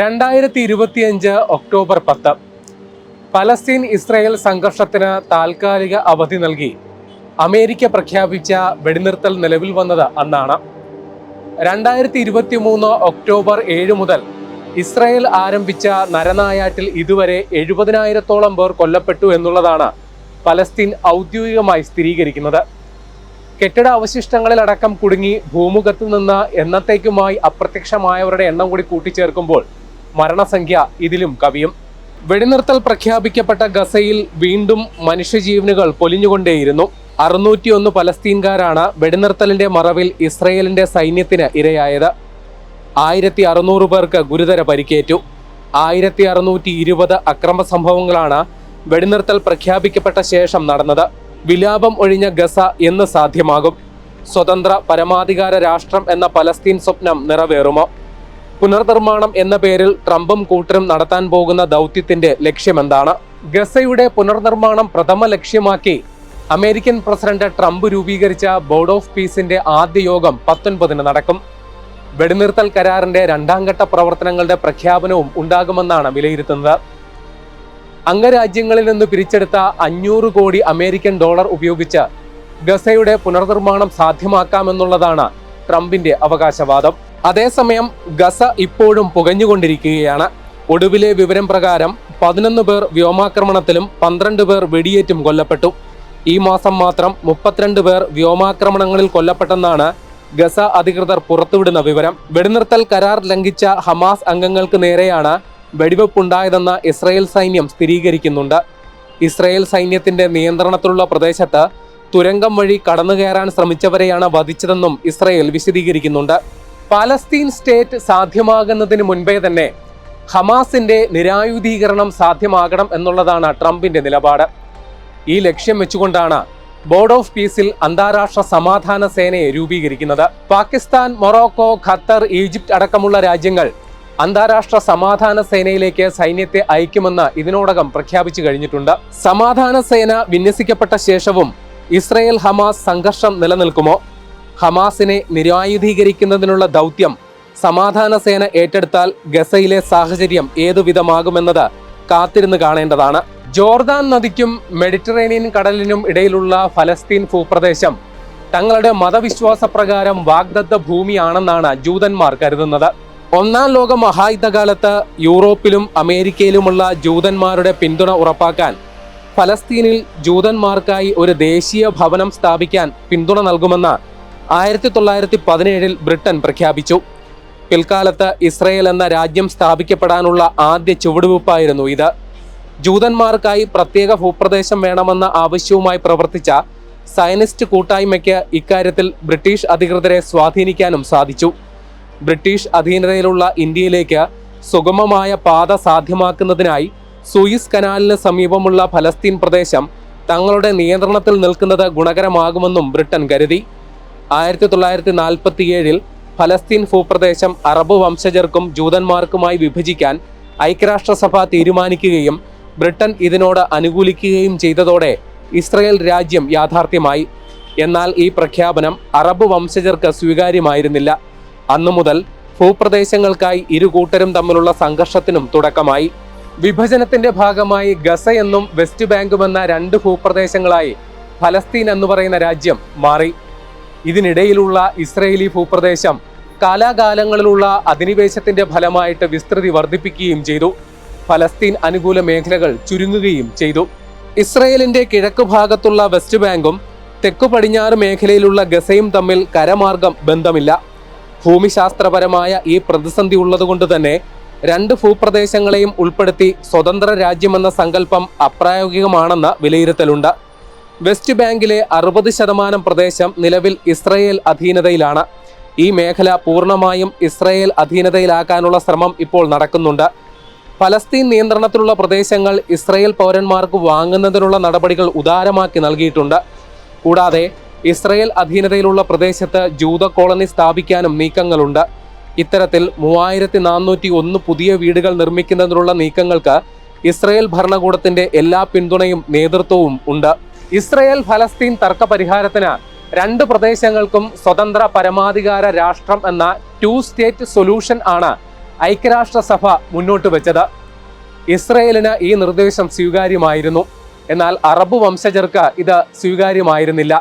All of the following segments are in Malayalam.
രണ്ടായിരത്തി ഇരുപത്തിയഞ്ച് ഒക്ടോബർ പത്ത്. പലസ്തീൻ ഇസ്രായേൽ സംഘർഷത്തിന് താൽക്കാലിക അവധി നൽകി. അമേരിക്ക പ്രഖ്യാപിച്ച വെടിനിർത്തൽ നിലവിൽ വന്നത് അന്നാണ്. രണ്ടായിരത്തി ഇരുപത്തി മൂന്ന് ഒക്ടോബർ ഏഴ് മുതൽ ഇസ്രായേൽ ആരംഭിച്ച നരനായാട്ടിൽ ഇതുവരെ എഴുപതിനായിരത്തോളം പേർ കൊല്ലപ്പെട്ടു എന്നുള്ളതാണ് പലസ്തീൻ ഔദ്യോഗികമായി സ്ഥിരീകരിക്കുന്നത്. കെട്ടിട അവശിഷ്ടങ്ങളിലടക്കം കുടുങ്ങി ഭൂമുഖത്ത് നിന്ന് എന്നത്തേക്കുമായി അപ്രത്യക്ഷമായവരുടെ എണ്ണം കൂടി കൂട്ടിച്ചേർക്കുമ്പോൾ മരണസംഖ്യ ഇതിലും കവിയും. വെടിനിർത്തൽ പ്രഖ്യാപിക്കപ്പെട്ട ഗസയിൽ വീണ്ടും മനുഷ്യജീവനുകൾ പൊലിഞ്ഞുകൊണ്ടേയിരുന്നു. അറുന്നൂറ്റിയൊന്ന് പലസ്തീൻകാരാണ് വെടിനിർത്തലിന്റെ മറവിൽ ഇസ്രയേലിന്റെ സൈന്യത്തിന് ഇരയായത്. ആയിരത്തി അറുന്നൂറ് പേർക്ക് ഗുരുതര പരിക്കേറ്റു. ആയിരത്തി അറുന്നൂറ്റി ഇരുപത് അക്രമ സംഭവങ്ങളാണ് വെടിനിർത്തൽ പ്രഖ്യാപിക്കപ്പെട്ട ശേഷം നടന്നത്. വിലാപം ഒഴിഞ്ഞ ഗസ എന്ന് സാധ്യമാകും. സ്വതന്ത്ര പരമാധികാര രാഷ്ട്രം എന്ന പലസ്തീൻ സ്വപ്നം നിറവേറുമോ? പുനർനിർമ്മാണം എന്ന പേരിൽ ട്രംപും കൂട്ടരും നടത്താൻ പോകുന്ന ദൗത്യത്തിന്റെ ലക്ഷ്യമെന്താണ്? ഗസയുടെ പുനർനിർമ്മാണം പ്രഥമ ലക്ഷ്യമാക്കി അമേരിക്കൻ പ്രസിഡന്റ് ട്രംപ് രൂപീകരിച്ച ബോർഡ് ഓഫ് പീസിന്റെ ആദ്യ യോഗം പത്തൊൻപതിന് നടക്കും. വെടിനിർത്തൽ കരാറിന്റെ രണ്ടാം ഘട്ട പ്രവർത്തനങ്ങളുടെ പ്രഖ്യാപനവും ഉണ്ടാകുമെന്നാണ് വിലയിരുത്തുന്നത്. അംഗരാജ്യങ്ങളിൽ നിന്ന് പിരിച്ചെടുത്ത അഞ്ഞൂറ് കോടി അമേരിക്കൻ ഡോളർ ഉപയോഗിച്ച് ഗസയുടെ പുനർനിർമ്മാണം സാധ്യമാക്കാമെന്നുള്ളതാണ് ട്രംപിന്റെ അവകാശവാദം. അതേസമയം ഗസ ഇപ്പോഴും പുകഞ്ഞുകൊണ്ടിരിക്കുകയാണ്. ഒടുവിലെ വിവരം പ്രകാരം പതിനൊന്ന് പേർ വ്യോമാക്രമണത്തിലും പന്ത്രണ്ട് പേർ വെടിയേറ്റും കൊല്ലപ്പെട്ടു. ഈ മാസം മാത്രം മുപ്പത്തിരണ്ട് പേർ വ്യോമാക്രമണങ്ങളിൽ കൊല്ലപ്പെട്ടെന്നാണ് ഗസ അധികൃതർ പുറത്തുവിടുന്ന വിവരം. വെടിനിർത്തൽ കരാർ ലംഘിച്ച ഹമാസ് അംഗങ്ങൾക്ക് നേരെയാണ് വെടിവെപ്പുണ്ടായതെന്ന് ഇസ്രയേൽ സൈന്യം സ്ഥിരീകരിക്കുന്നുണ്ട്. ഇസ്രയേൽ സൈന്യത്തിന്റെ നിയന്ത്രണത്തിലുള്ള പ്രദേശത്ത് തുരങ്കം വഴി കടന്നുകയറാൻ ശ്രമിച്ചവരെയാണ് വധിച്ചതെന്നും ഇസ്രയേൽ വിശദീകരിക്കുന്നുണ്ട്. പാലസ്തീൻ സ്റ്റേറ്റ് സാധ്യമാകുന്നതിന് മുൻപേ തന്നെ ഹമാസിന്റെ നിരായുധീകരണം സാധ്യമാകണം എന്നുള്ളതാണ് ട്രംപിന്റെ നിലപാട്. ഈ ലക്ഷ്യം വെച്ചുകൊണ്ടാണ് ബോർഡ് ഓഫ് പീസിൽ അന്താരാഷ്ട്ര സമാധാന സേനയെ രൂപീകരിക്കുന്നത്. പാകിസ്ഥാൻ മൊറോക്കോ ഖത്തർ ഈജിപ്റ്റ് അടക്കമുള്ള രാജ്യങ്ങൾ അന്താരാഷ്ട്ര സമാധാന സേനയിലേക്ക് സൈന്യത്തെ അയക്കുമെന്ന് ഇതിനോടകം പ്രഖ്യാപിച്ചു കഴിഞ്ഞിട്ടുണ്ട്. സമാധാന സേന വിന്യസിക്കപ്പെട്ട ശേഷവും ഇസ്രയേൽ ഹമാസ് സംഘർഷം നിലനിൽക്കുമോ? ഹമാസിനെ നിരായുധീകരിക്കുന്നതിനുള്ള ദൗത്യം സമാധാന സേന ഏറ്റെടുത്താൽ ഗസയിലെ സാഹചര്യം ഏതുവിധമാകുമെന്നത് കാത്തിരുന്ന് കാണേണ്ടതാണ്. ജോർദാൻ നദിക്കും മെഡിറ്ററേനിയൻ കടലിനും ഇടയിലുള്ള ഫലസ്തീൻ ഭൂപ്രദേശം തങ്ങളുടെ മതവിശ്വാസ പ്രകാരം വാഗ്ദത്ത ഭൂമിയാണെന്നാണ് ജൂതന്മാർ കരുതുന്നത്. ഒന്നാം ലോക മഹായുദ്ധകാലത്ത് യൂറോപ്പിലും അമേരിക്കയിലുമുള്ള ജൂതന്മാരുടെ പിന്തുണ ഉറപ്പാക്കാൻ ഫലസ്തീനിൽ ജൂതന്മാർക്കായി ഒരു ദേശീയ ഭവനം സ്ഥാപിക്കാൻ പിന്തുണ നൽകുമെന്ന് ആയിരത്തി തൊള്ളായിരത്തി പതിനേഴിൽ ബ്രിട്ടൻ പ്രഖ്യാപിച്ചു. പിൽക്കാലത്ത് ഇസ്രയേൽ എന്ന രാജ്യം സ്ഥാപിക്കപ്പെടാനുള്ള ആദ്യ ചുവടുവെപ്പായിരുന്നു ഇത്. ജൂതന്മാർക്കായി പ്രത്യേക ഭൂപ്രദേശം വേണമെന്ന ആവശ്യവുമായി പ്രവർത്തിച്ച സയനിസ്റ്റ് കൂട്ടായ്മയ്ക്ക് ഇക്കാര്യത്തിൽ ബ്രിട്ടീഷ് അധികൃതരെ സ്വാധീനിക്കാനും സാധിച്ചു. ബ്രിട്ടീഷ് അധീനതയിലുള്ള ഇന്ത്യയിലേക്ക് സുഗമമായ പാത സാധ്യമാക്കുന്നതിനായി സൂയിസ് കനാലിന് സമീപമുള്ള ഫലസ്തീൻ പ്രദേശം തങ്ങളുടെ നിയന്ത്രണത്തിൽ നിൽക്കുന്നത് ഗുണകരമാകുമെന്നും ബ്രിട്ടൻ കരുതി. ആയിരത്തി തൊള്ളായിരത്തി നാൽപ്പത്തിയേഴിൽ ഫലസ്തീൻ ഭൂപ്രദേശം അറബ് വംശജർക്കും ജൂതന്മാർക്കുമായി വിഭജിക്കാൻ ഐക്യരാഷ്ട്രസഭ തീരുമാനിക്കുകയും ബ്രിട്ടൻ ഇതിനോട് അനുകൂലിക്കുകയും ചെയ്തതോടെ ഇസ്രയേൽ രാജ്യം യാഥാർത്ഥ്യമായി. എന്നാൽ ഈ പ്രഖ്യാപനം അറബ് വംശജർക്ക് സ്വീകാര്യമായിരുന്നില്ല. അന്നു മുതൽ ഭൂപ്രദേശങ്ങൾക്കായി ഇരു കൂട്ടരും തമ്മിലുള്ള സംഘർഷത്തിനും തുടക്കമായി. വിഭജനത്തിന്റെ ഭാഗമായി ഗസ എന്നും വെസ്റ്റ് ബാങ്കും എന്ന രണ്ട് ഭൂപ്രദേശങ്ങളായി ഫലസ്തീൻ എന്ന് പറയുന്ന രാജ്യം മാറി. ഇതിനിടയിലുള്ള ഇസ്രയേലി ഭൂപ്രദേശം കാലാകാലങ്ങളിലുള്ള അധിനിവേശത്തിന്റെ ഫലമായിട്ട് വിസ്തൃതി വർദ്ധിപ്പിക്കുകയും ചെയ്തു. ഫലസ്തീൻ അനുകൂല മേഖലകൾ ചുരുങ്ങുകയും ചെയ്തു. ഇസ്രയേലിന്റെ കിഴക്ക് ഭാഗത്തുള്ള വെസ്റ്റ് ബാങ്കും തെക്കു പടിഞ്ഞാറ് മേഖലയിലുള്ള ഗസയും തമ്മിൽ കരമാർഗം ബന്ധമില്ല. ഭൂമിശാസ്ത്രപരമായ ഈ പ്രതിസന്ധി ഉള്ളതുകൊണ്ട് തന്നെ രണ്ട് ഭൂപ്രദേശങ്ങളെയും ഉൾപ്പെടുത്തി സ്വതന്ത്ര രാജ്യമെന്ന സങ്കല്പം അപ്രായോഗികമാണെന്ന വിലയിരുത്തലുണ്ട്. വെസ്റ്റ് ബാങ്കിലെ അറുപത് ശതമാനം പ്രദേശം നിലവിൽ ഇസ്രയേൽ അധീനതയിലാണ്. ഈ മേഖല പൂർണമായും ഇസ്രയേൽ അധീനതയിലാക്കാനുള്ള ശ്രമം ഇപ്പോൾ നടക്കുന്നുണ്ട്. ഫലസ്തീൻ നിയന്ത്രണത്തിലുള്ള പ്രദേശങ്ങൾ ഇസ്രയേൽ പൗരന്മാർക്ക് വാങ്ങുന്നതിനുള്ള നടപടികൾ ഉദാരമാക്കി നൽകിയിട്ടുണ്ട്. കൂടാതെ ഇസ്രയേൽ അധീനതയിലുള്ള പ്രദേശത്ത് ജൂത കോളനി സ്ഥാപിക്കാനും നീക്കങ്ങളുണ്ട്. ഇത്തരത്തിൽ മൂവായിരത്തി നാനൂറ്റി ഒന്ന് പുതിയ വീടുകൾ നിർമ്മിക്കുന്നതിനുള്ള നീക്കങ്ങൾക്ക് ഇസ്രയേൽ ഭരണകൂടത്തിന്റെ എല്ലാ പിന്തുണയും നേതൃത്വവും ഉണ്ട്. ഇസ്രയേൽ ഫലസ്തീൻ തർക്ക പരിഹാരത്തിന് രണ്ട് പ്രദേശങ്ങൾക്കും സ്വതന്ത്ര പരമാധികാര രാഷ്ട്രം എന്ന ടു സ്റ്റേറ്റ് സൊല്യൂഷൻ ആണ് ഐക്യരാഷ്ട്രസഭ മുന്നോട്ട് വെച്ചത്. ഇസ്രയേലിന് ഈ നിർദ്ദേശം സ്വീകാര്യമായിരുന്നു. എന്നാൽ അറബ് വംശജർക്ക് ഇത് സ്വീകാര്യമായിരുന്നില്ല.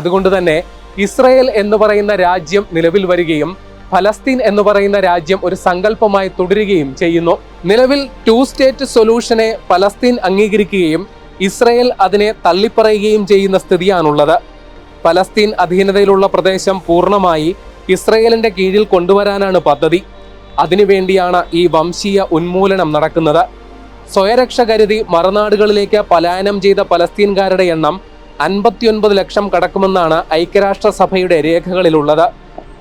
അതുകൊണ്ട് തന്നെ ഇസ്രയേൽ എന്ന് പറയുന്ന രാജ്യം നിലവിൽ വരികയും ഫലസ്തീൻ എന്ന് പറയുന്ന രാജ്യം ഒരു സങ്കല്പമായി തുടരുകയും ചെയ്യുന്നു. നിലവിൽ ടു സ്റ്റേറ്റ് സൊല്യൂഷനെ ഫലസ്തീൻ അംഗീകരിക്കുകയും ഇസ്രയേൽ അതിനെ തള്ളിപ്പറയുകയും ചെയ്യുന്ന സ്ഥിതിയാണുള്ളത്. പലസ്തീൻ അധീനതയിലുള്ള പ്രദേശം പൂർണമായി ഇസ്രയേലിന്റെ കീഴിൽ കൊണ്ടുവരാനാണ് പദ്ധതി. അതിനുവേണ്ടിയാണ് ഈ വംശീയ ഉന്മൂലനം നടക്കുന്നത്. സ്വയരക്ഷ കരുതി മറുനാടുകളിലേക്ക് പലായനം ചെയ്ത പലസ്തീൻകാരുടെ എണ്ണം അൻപത്തിയൊൻപത് ലക്ഷം കടക്കുമെന്നാണ് ഐക്യരാഷ്ട്രസഭയുടെ രേഖകളിലുള്ളത്.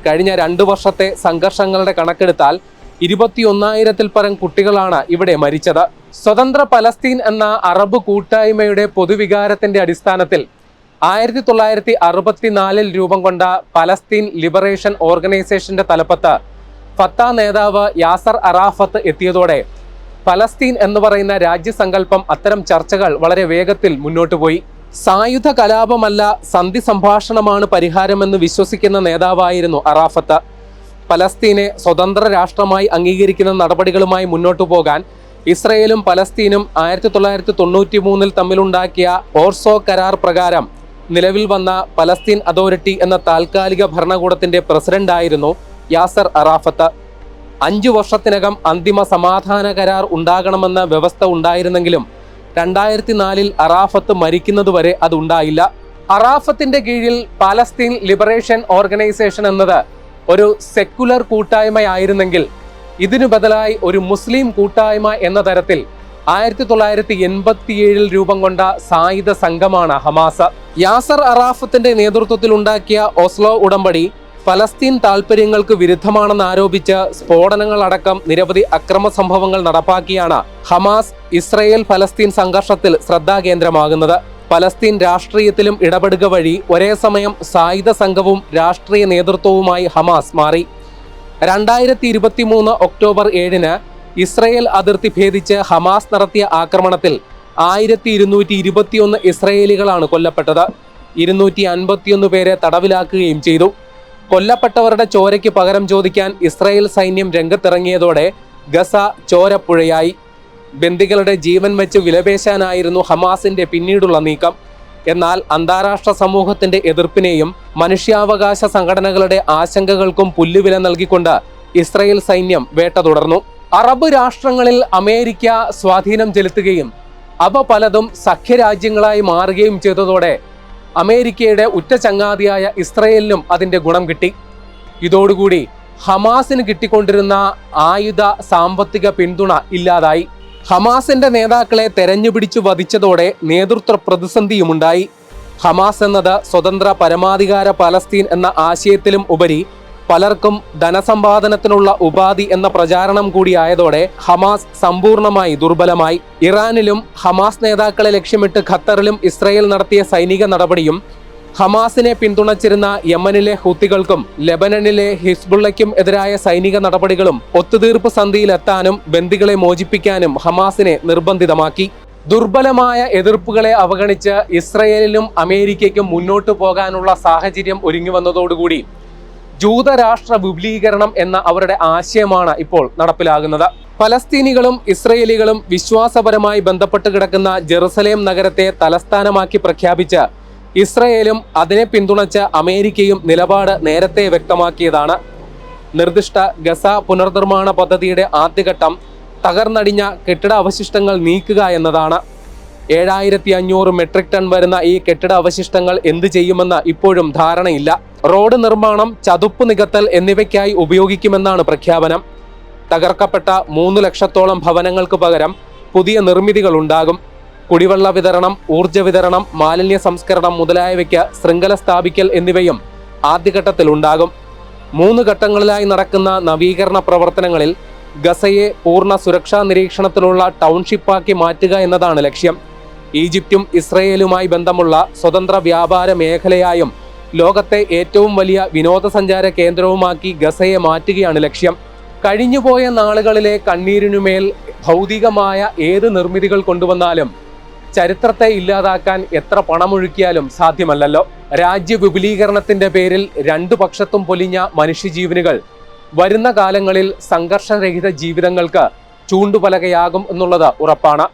കഴിഞ്ഞ രണ്ടു വർഷത്തെ സംഘർഷങ്ങളുടെ കണക്കെടുത്താൽ ഇരുപത്തിയൊന്നായിരത്തിൽ പരം കുട്ടികളാണ് ഇവിടെ മരിച്ചത്. സ്വതന്ത്ര പലസ്തീൻ എന്ന അറബ് കൂട്ടായ്മയുടെ പൊതുവികാരത്തിന്റെ അടിസ്ഥാനത്തിൽ ആയിരത്തി തൊള്ളായിരത്തി അറുപത്തിനാലിൽ രൂപം കൊണ്ട പലസ്തീൻ ലിബറേഷൻ ഓർഗനൈസേഷന്റെ തലപ്പത്ത് ഫത്ത നേതാവ് യാസർ അറാഫത്ത് എത്തിയതോടെ പലസ്തീൻ എന്ന് പറയുന്ന രാജ്യസങ്കല്പം അത്തരം ചർച്ചകൾ വളരെ വേഗത്തിൽ മുന്നോട്ട് പോയി. സായുധ കലാപമല്ല സന്ധി സംഭാഷണമാണ് പരിഹാരമെന്ന് വിശ്വസിക്കുന്ന നേതാവായിരുന്നു അറാഫത്ത്. പലസ്തീനെ സ്വതന്ത്ര രാഷ്ട്രമായി അംഗീകരിക്കുന്ന നടപടികളുമായി മുന്നോട്ടു പോകാൻ ഇസ്രയേലും പലസ്തീനും ആയിരത്തി തൊള്ളായിരത്തി തൊണ്ണൂറ്റി മൂന്നിൽ തമ്മിലുണ്ടാക്കിയ ഓർസോ കരാർ പ്രകാരം നിലവിൽ വന്ന പലസ്തീൻ അതോറിറ്റി എന്ന താൽക്കാലിക ഭരണകൂടത്തിന്റെ പ്രസിഡന്റായിരുന്നു യാസർ അറാഫത്ത്. അഞ്ചു വർഷത്തിനകം അന്തിമ സമാധാന കരാർ ഉണ്ടാകണമെന്ന വ്യവസ്ഥ ഉണ്ടായിരുന്നെങ്കിലും രണ്ടായിരത്തി നാലിൽ അറാഫത്ത് മരിക്കുന്നതുവരെ അതുണ്ടായില്ല അറാഫത്തിന്റെ കീഴിൽ പാലസ്തീൻ ലിബറേഷൻ ഓർഗനൈസേഷൻ എന്നത് ഒരു സെക്കുലർ കൂട്ടായ്മയായിരുന്നെങ്കിൽ ഇതിനു ബദലായി ഒരു മുസ്ലിം കൂട്ടായ്മ എന്ന തരത്തിൽ ആയിരത്തി തൊള്ളായിരത്തി എൺപത്തിയേഴിൽ രൂപം കൊണ്ട സായുധ സംഘമാണ് ഹമാസ. യാസർ അറാഫത്തിന്റെ നേതൃത്വത്തിൽ ഉണ്ടാക്കിയ ഓസ്ലോ ഉടമ്പടി ഫലസ്തീൻ താൽപര്യങ്ങൾക്ക് വിരുദ്ധമാണെന്ന് ആരോപിച്ച് സ്ഫോടനങ്ങളടക്കം നിരവധി അക്രമ സംഭവങ്ങൾ നടപ്പാക്കിയാണ് ഹമാസ് ഇസ്രയേൽ ഫലസ്തീൻ സംഘർഷത്തിൽ ശ്രദ്ധാകേന്ദ്രമാകുന്നത്. ഫലസ്തീൻ രാഷ്ട്രീയത്തിലും ഇടപെടുക വഴി ഒരേ സമയം സായുധ സംഘവും രാഷ്ട്രീയ നേതൃത്വവുമായി ഹമാസ് മാറി. രണ്ടായിരത്തി ഇരുപത്തി മൂന്ന് ഒക്ടോബർ ഏഴിന് ഇസ്രയേൽ അതിർത്തി ഭേദിച്ച് ഹമാസ് നടത്തിയ ആക്രമണത്തിൽ ആയിരത്തി ഇരുന്നൂറ്റി ഇരുപത്തിയൊന്ന് ഇസ്രയേലികളാണ് കൊല്ലപ്പെട്ടത്. ഇരുന്നൂറ്റി അൻപത്തിയൊന്ന് പേരെ തടവിലാക്കുകയും ചെയ്തു. കൊല്ലപ്പെട്ടവരുടെ ചോരയ്ക്ക് പകരം ചോദിക്കാൻ ഇസ്രയേൽ സൈന്യം രംഗത്തിറങ്ങിയതോടെ ഗസ ചോരപ്പുഴയായി. ബന്ദികളുടെ ജീവൻ വെച്ച് വിലപേശാനായിരുന്നു ഹമാസിന്റെ പിന്നീടുള്ള നീക്കം. എന്നാൽ അന്താരാഷ്ട്ര സമൂഹത്തിന്റെ എതിർപ്പിനെയും മനുഷ്യാവകാശ സംഘടനകളുടെ ആശങ്കകൾക്കും പുല്ലുവില നൽകിക്കൊണ്ട് ഇസ്രയേൽ സൈന്യം വേട്ട തുടർന്നു. അറബ് രാഷ്ട്രങ്ങളിൽ അമേരിക്ക സ്വാധീനം ചെലുത്തുകയും അവ പലതും സഖ്യരാജ്യങ്ങളായി മാറുകയും ചെയ്തതോടെ അമേരിക്കയുടെ ഉറ്റ ചങ്ങാതിയായ ഇസ്രയേലിനും അതിന്റെ ഗുണം കിട്ടി. ഇതോടുകൂടി ഹമാസിന് കിട്ടിക്കൊണ്ടിരുന്ന ആയുധ സാമ്പത്തിക പിന്തുണ ഇല്ലാതായി. ഹമാസിന്റെ നേതാക്കളെ തെരഞ്ഞുപിടിച്ചു വധിച്ചതോടെ നേതൃത്വ പ്രതിസന്ധിയുമുണ്ടായി. ഹമാസ് എന്നത് സ്വതന്ത്ര പരമാധികാര പലസ്തീൻ എന്ന ആശയത്തിലും ഉപരി പലർക്കും ധനസമ്പാദനത്തിനുള്ള ഉപാധി എന്ന പ്രചാരണം കൂടിയായതോടെ ഹമാസ് സമ്പൂർണമായി ദുർബലമായി. ഇറാനിലും ഹമാസ് നേതാക്കളെ ലക്ഷ്യമിട്ട് ഖത്തറിലും ഇസ്രയേൽ നടത്തിയ സൈനിക നടപടിയും ഹമാസിനെ പിന്തുണച്ചിരുന്ന യമനിലെ ഹുത്തികൾക്കും ലെബനനിലെ ഹിസ്ബുള്ളയ്ക്കും എതിരായ സൈനിക നടപടികളും ഒത്തുതീർപ്പ് സന്ധിയിലെത്താനും ബന്ദികളെ മോചിപ്പിക്കാനും ഹമാസിനെ നിർബന്ധിതമാക്കി. ദുർബലമായ എതിർപ്പുകളെ അവഗണിച്ച് ഇസ്രയേലിനും അമേരിക്കയ്ക്കും മുന്നോട്ടു പോകാനുള്ള സാഹചര്യം ഒരുങ്ങി വന്നതോടുകൂടി ജൂതരാഷ്ട്ര വിപുലീകരണം എന്ന അവരുടെ ആശയമാണ് ഇപ്പോൾ നടപ്പിലാകുന്നത്. ഫലസ്തീനികളും ഇസ്രയേലികളും വിശ്വാസപരമായി ബന്ധപ്പെട്ട് കിടക്കുന്ന ജെറുസലേം നഗരത്തെ തലസ്ഥാനമാക്കി പ്രഖ്യാപിച്ച് ഇസ്രയേലും അതിനെ പിന്തുണച്ച അമേരിക്കയും നിലപാട് നേരത്തെ വ്യക്തമാക്കിയതാണ്. നിർദ്ദിഷ്ട ഗസ പുനർനിർമ്മാണ പദ്ധതിയുടെ ആദ്യഘട്ടം തകർന്നടിഞ്ഞ കെട്ടിട അവശിഷ്ടങ്ങൾ നീക്കുക എന്നതാണ്. ഏഴായിരത്തി അഞ്ഞൂറ് മെട്രിക് ടൺ വരുന്ന ഈ കെട്ടിട അവശിഷ്ടങ്ങൾ എന്ത് ചെയ്യുമെന്ന് ഇപ്പോഴും ധാരണയില്ല. റോഡ് നിർമ്മാണം ചതുപ്പ് നികത്തൽ എന്നിവയ്ക്കായി ഉപയോഗിക്കുമെന്നാണ് പ്രഖ്യാപനം. തകർക്കപ്പെട്ട മൂന്ന് ലക്ഷത്തോളം ഭവനങ്ങൾക്ക് പകരം പുതിയ നിർമ്മിതികൾ ഉണ്ടാകും. കുടിവെള്ള വിതരണം ഊർജ വിതരണം മാലിന്യ സംസ്കരണം മുതലായവയ്ക്ക് ശൃംഖല സ്ഥാപിക്കൽ എന്നിവയും ആദ്യഘട്ടത്തിൽ ഉണ്ടാകും. മൂന്ന് ഘട്ടങ്ങളിലായി നടക്കുന്ന നവീകരണ പ്രവർത്തനങ്ങളിൽ ഗസയെ പൂർണ സുരക്ഷാ നിരീക്ഷണത്തിലുള്ള ടൗൺഷിപ്പാക്കി മാറ്റുക എന്നതാണ് ലക്ഷ്യം. ഈജിപ്തും ഇസ്രയേലുമായി ബന്ധമുള്ള സ്വതന്ത്ര വ്യാപാര മേഖലയായും ലോകത്തെ ഏറ്റവും വലിയ വിനോദസഞ്ചാര കേന്ദ്രവുമാക്കി ഗസയെ മാറ്റുകയാണ് ലക്ഷ്യം. കഴിഞ്ഞുപോയ നാളുകളിലെ കണ്ണീരിനുമേൽ ഭൗതികമായ ഏത് നിർമ്മിതികൾ കൊണ്ടുവന്നാലും ചരിത്രത്തെ ഇല്ലാതാക്കാൻ എത്ര പണമൊഴുക്കിയാലും സാധ്യമല്ലല്ലോ. രാജ്യ വിപുലീകരണത്തിന്റെ പേരിൽ രണ്ടു പക്ഷത്തും പൊലിഞ്ഞ മനുഷ്യജീവനുകൾ വരുന്ന കാലങ്ങളിൽ സംഘർഷരഹിത ജീവിതങ്ങൾക്ക് ചൂണ്ടുപലകയാകും എന്നുള്ളത് ഉറപ്പാണ്.